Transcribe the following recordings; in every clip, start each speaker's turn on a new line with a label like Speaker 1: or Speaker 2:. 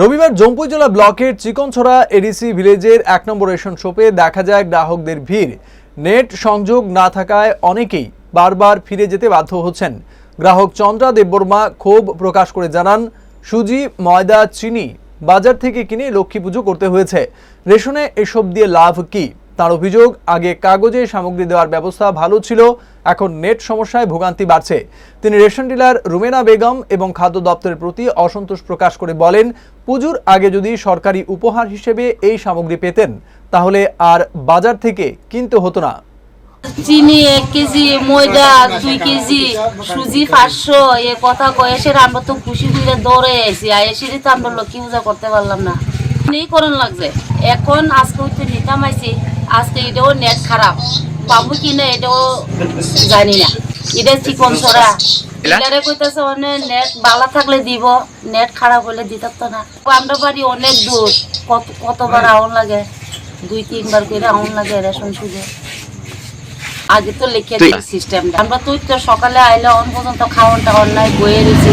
Speaker 1: রবিবার জম্পুই জেলা ব্লকের চিকনছড়া এডিসি ভিলেজের এক নম্বর রেশন শপে দেখা যায় গ্রাহকদের ভিড়। নেট সংযোগ না থাকায় অনেকেই বারবার ফিরে যেতে বাধ্য হচ্ছেন। গ্রাহক চন্দ্রা দেববর্মা ক্ষোভ প্রকাশ করে জানান, সুজি, ময়দা, চিনি বাজার থেকে কিনে লক্ষ্মী পুজো করতে হয়েছে। রেশনে এসব দিয়ে লাভ কি? তার অভিযোগ, আগে কাগজে সামগ্রী দেওয়ার ব্যবস্থা ভালো ছিল, এখন নেট সমস্যায় ভোগান্তি বাড়ছে। তিনি রেশন ডিলার রুমেনা বেগম এবং খাদ্য দপ্তরের প্রতি অসন্তোষ প্রকাশ করে বলেন, পুজোর আগে যদি সরকারি উপহার হিসেবে এই সামগ্রী পেতেন, তাহলে আর বাজার থেকে কিনতে হতো না।
Speaker 2: চিনি এক কেজি, ময়দা দুই কেজি, সুজি পাঁচশো, এ কথা কয়েছে আমরা তো খুশি খুশি দৌড়ে আইছি আইসি তো আমরা লক্ষ্মী পূজা করতে পারলাম না। নেই লাগছে। এখন আজকে হচ্ছে নিতাম আইছি। আজকে এটাও নেট খারাপ। পাবো কি না এটাও জানি না। এটা চিকন ছড়া এটারে কইতেছে অনেক নেট বালা থাকলে দিব নেট খারাপ হলে দিতে তো না। আমরা বাড়ি অনেক দূর কত কতবার আউন লাগে? দুই তিনবার করে আউন লাগে রেশন সুদে আগে তো লিখে দিই সিস্টেম আমরা তো তো সকালে আইলে অন পর্যন্ত খাওয়ান টাওয়ান নাই বয়ে রয়েছে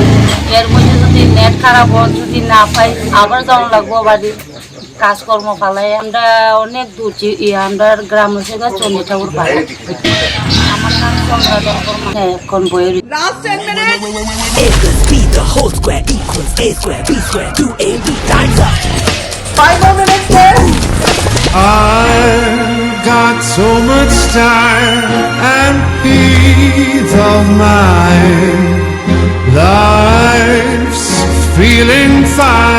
Speaker 2: এর মধ্যে যদি নেট খারাপ হয় যদি না পাই আবার যাওয়ান লাগবো বাড়ি। কাজকর্ম ফালে আমরা অনেক দূর আমরা গ্রামের সঙ্গে চন্দ্র ঠাকুর পাই
Speaker 3: Feeling fine.